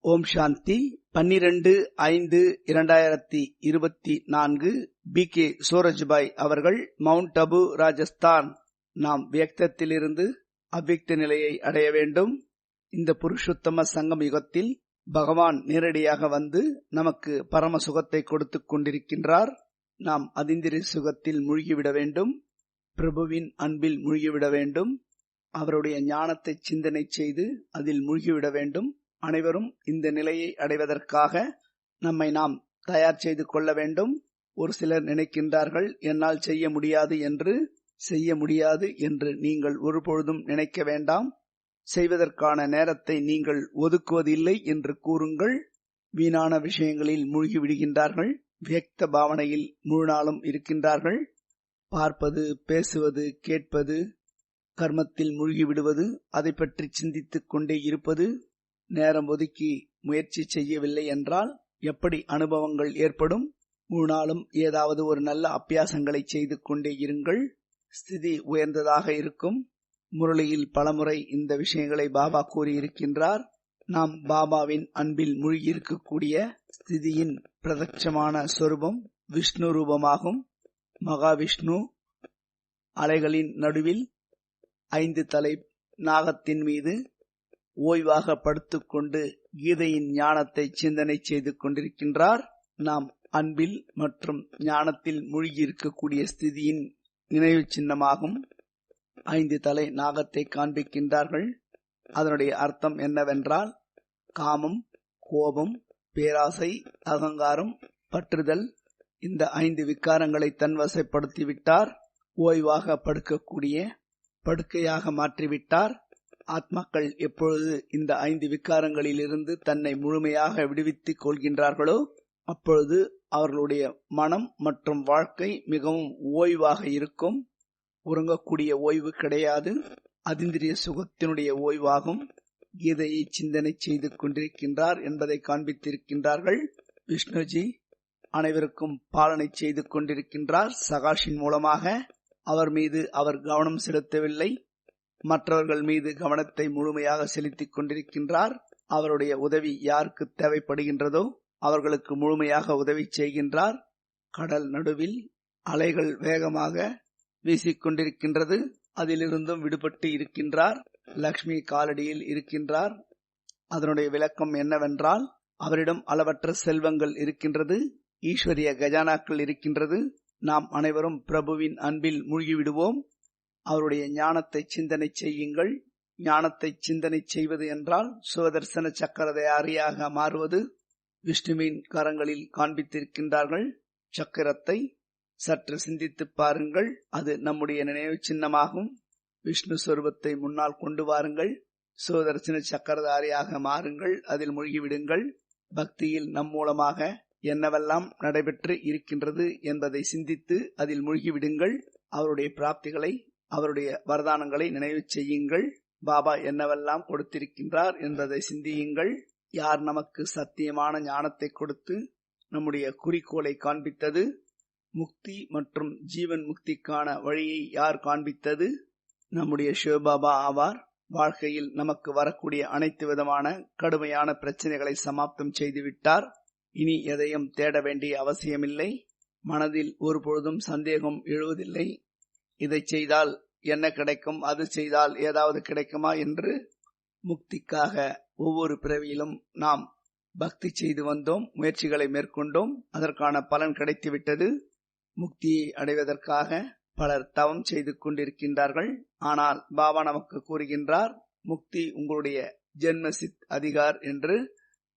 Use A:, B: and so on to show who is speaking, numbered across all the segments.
A: ஓம் சாந்தி. பன்னிரண்டு ஐந்து இரண்டாயிரத்தி இருபத்தி நான்கு பி கே சூரஜ்பாய் அவர்கள் மவுண்ட் அபு ராஜஸ்தான். நாம் வியக்தத்திலிருந்து அவ்வியக்த நிலையை அடைய வேண்டும். இந்த புருஷோத்தம சங்கம் யுகத்தில் பகவான் நேரடியாக வந்து நமக்கு பரம சுகத்தை கொடுத்து கொண்டிருக்கின்றார். நாம் அதிந்திரி சுகத்தில் மூழ்கிவிட வேண்டும். பிரபுவின் அன்பில் மூழ்கிவிட வேண்டும். அவருடைய ஞானத்தை சிந்தனை செய்து அதில் மூழ்கிவிட வேண்டும். அனைவரும் இந்த நிலையை அடைவதற்காக நம்மை நாம் தயார் செய்து கொள்ள வேண்டும். ஒரு சிலர் நினைக்கின்றார்கள் என்னால் செய்ய முடியாது என்று. செய்ய முடியாது என்று நீங்கள் ஒருபொழுதும் நினைக்க வேண்டாம். செய்வதற்கான நேரத்தை நீங்கள் ஒதுக்குவதில்லை என்று கூறுங்கள். வீணான விஷயங்களில் மூழ்கி விடுகின்றார்கள். வியக்த பாவனையில் முழு நாளும் இருக்கின்றார்கள். பார்ப்பது பேசுவது கேட்பது கர்மத்தில் மூழ்கி விடுவது அதை பற்றி சிந்தித்துக் கொண்டே இருப்பது நேரம் ஒதுக்கி முயற்சி செய்யவில்லை என்றால் எப்படி அனுபவங்கள் ஏற்படும்? மூணாலும் ஏதாவது ஒரு நல்ல அபியாசங்களை செய்து கொண்டே இருங்கள். ஸ்திதி உயர்ந்ததாக இருக்கும். முரளியில் பலமுறை இந்த விஷயங்களை பாபா கூறியிருக்கின்றார். நாம் பாபாவின் அன்பில் மூழ்கியிருக்கக்கூடிய ஸ்திதியின் பிரதட்சமான சொரூபம் விஷ்ணு ரூபமாகும். மகாவிஷ்ணு அலைகளின் நடுவில் ஐந்து தலை நாகத்தின் மீது ஓய்வாக படுத்துக்கொண்டு கீதையின் ஞானத்தை சிந்தனை செய்து கொண்டிருக்கின்றார். நாம் அன்பில் மற்றும் ஞானத்தில் மூழ்கி இருக்கக்கூடிய ஸ்திதியின் நினைவு சின்னமாகும். ஐந்து தலை நாகத்தை காண்பிக்கின்றார்கள். அதனுடைய அர்த்தம் என்னவென்றால் காமம் கோபம் பேராசை அகங்காரம் பற்றுதல் இந்த ஐந்து விக்காரங்களை தன்வசைப்படுத்திவிட்டார். ஓய்வாக படுக்கக்கூடிய படுக்கையாக மாற்றிவிட்டார். ஆத்மாக்கள் எப்பொழுது இந்த ஐந்து விக்காரங்களிலிருந்து தன்னை முழுமையாக விடுவித்துக் கொள்கின்றார்களோ அப்பொழுது அவர்களுடைய மனம் மற்றும் வாழ்க்கை மிகவும் ஓய்வாக இருக்கும். உறங்கக்கூடிய ஓய்வு கிடையாது. அதிந்திரிய சுகத்தினுடைய ஓய்வாகும். கீதையை சிந்தனை செய்து கொண்டிருக்கின்றார் என்பதை காண்பித்திருக்கின்றார்கள் விஷ்ணுஜி. அனைவருக்கும் பாலனை செய்து கொண்டிருக்கின்றார் சகாஷின் மூலமாக. அவர் மீது அவர் கவனம் செலுத்தவில்லை. மற்றவர்கள் மீது கவனத்தை முழுமையாக செலுத்திக் கொண்டிருக்கின்றார். அவருடைய உதவி யாருக்கு தேவைப்படுகின்றதோ அவர்களுக்கு முழுமையாக உதவி செய்கின்றார். கடல் நடுவில் அலைகள் வேகமாக வீசிக்கொண்டிருக்கின்றது அதிலிருந்தும் விடுபட்டு இருக்கின்றார். லக்ஷ்மி காலடியில் இருக்கின்றார். அதனுடைய விளக்கம் என்னவென்றால் அவரிடம் அளவற்ற செல்வங்கள் இருக்கின்றது. ஈஸ்வரிய கஜானாக்கள் இருக்கின்றது. நாம் அனைவரும் பிரபுவின் அன்பில் மூழ்கிவிடுவோம். அவருடைய ஞானத்தை சிந்தனை செய்யுங்கள். ஞானத்தை சிந்தனை செய்வது என்றால் சுவதர்சன சக்கரதையாரியாக மாறுவது. விஷ்ணுவின் கரங்களில் காண்பித்திருக்கின்றார்கள். சக்கரத்தை சற்று சிந்தித்து பாருங்கள். அது நம்முடைய நினைவு சின்னமாகும். விஷ்ணு சொருபத்தை முன்னால் கொண்டு வாருங்கள். சுவதர்சன சக்கரதாரியாக மாறுங்கள். அதில் மூழ்கிவிடுங்கள். பக்தியில் நம் மூலமாக என்னவெல்லாம் நடைபெற்று இருக்கின்றது என்பதை சிந்தித்து அதில் மூழ்கிவிடுங்கள். அவருடைய பிராப்திகளை அவருடைய வரதானங்களை நினைவு செய்யுங்கள். பாபா என்னவெல்லாம் கொடுத்திருக்கின்றார் என்பதை சிந்தியுங்கள். யார் நமக்கு சத்தியமான ஞானத்தை கொடுத்து நம்முடைய குறிக்கோளை காண்பித்தது? முக்தி மற்றும் ஜீவன் முக்திக்கான வழியை யார் காண்பித்தது? நம்முடைய சிவபாபா ஆவார். வாழ்க்கையில் நமக்கு வரக்கூடிய அனைத்து விதமான கடுமையான பிரச்சனைகளை சமாப்தம் செய்துவிட்டார். இனி எதையும் தேட வேண்டிய அவசியமில்லை. மனதில் ஒருபொழுதும் சந்தேகம் எழுவதில்லை. இதை செய்தால் என்ன கிடைக்கும்? அது செய்தால் ஏதாவது கிடைக்குமா? என்று முக்திக்காக ஒவ்வொரு பிறவியிலும் நாம் பக்தி செய்து வந்தோம் முயற்சிகளை மேற்கொண்டோம். அதற்கான பலன் கிடைத்துவிட்டது. முக்தியை அடைவதற்காக பலர் தவம் செய்து கொண்டிருக்கின்றார்கள். ஆனால் பாபா நமக்கு கூறுகின்றார் முக்தி உங்களுடைய ஜென்மசித் அதிகார் என்று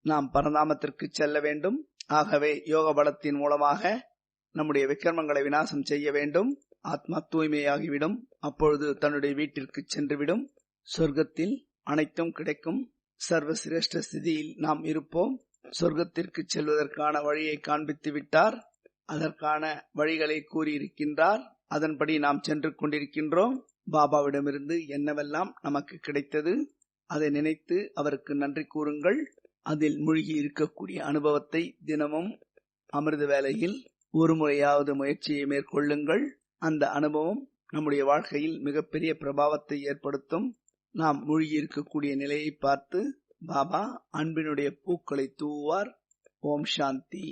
A: நாம் பரந்தாமத்திற்கு செல்ல வேண்டும். ஆகவே யோக பலத்தின் மூலமாக நம்முடைய விக்கிரமங்களை விநாசம் செய்ய வேண்டும். ஆத்மா தூய்மையாகிவிடும் அப்பொழுது தன்னுடைய வீட்டிற்கு சென்றுவிடும். சொர்க்கத்தில் அனைத்தும் கிடைக்கும். சர்வசிரேஷ்ட ஸ்திதியில் நாம் இருப்போம். சொர்க்கத்திற்கு செல்வதற்கான வழியை காண்பித்து விட்டார் அதற்கான வழிகளை கூறியிருக்கின்றார். அதன்படி நாம் சென்று கொண்டிருக்கின்றோம். பாபாவிடமிருந்து என்னவெல்லாம் நமக்கு கிடைத்தது? அதை நினைத்து அவருக்கு நன்றி கூறுங்கள். அதில் மூழ்கி இருக்கக்கூடிய அனுபவத்தை தினமும் அமிர்த வேலையில் ஒரு முறையாவது முயற்சியை மேற்கொள்ளுங்கள். அந்த அனுபவம் நம்முடைய வாழ்க்கையில் மிகப்பெரிய பிரபாவத்தை ஏற்படுத்தும். நாம் மூழ்கி இருக்கக்கூடிய நிலையை பார்த்து பாபா அன்பினுடைய பூக்களை தூவார் ஓம் சாந்தி.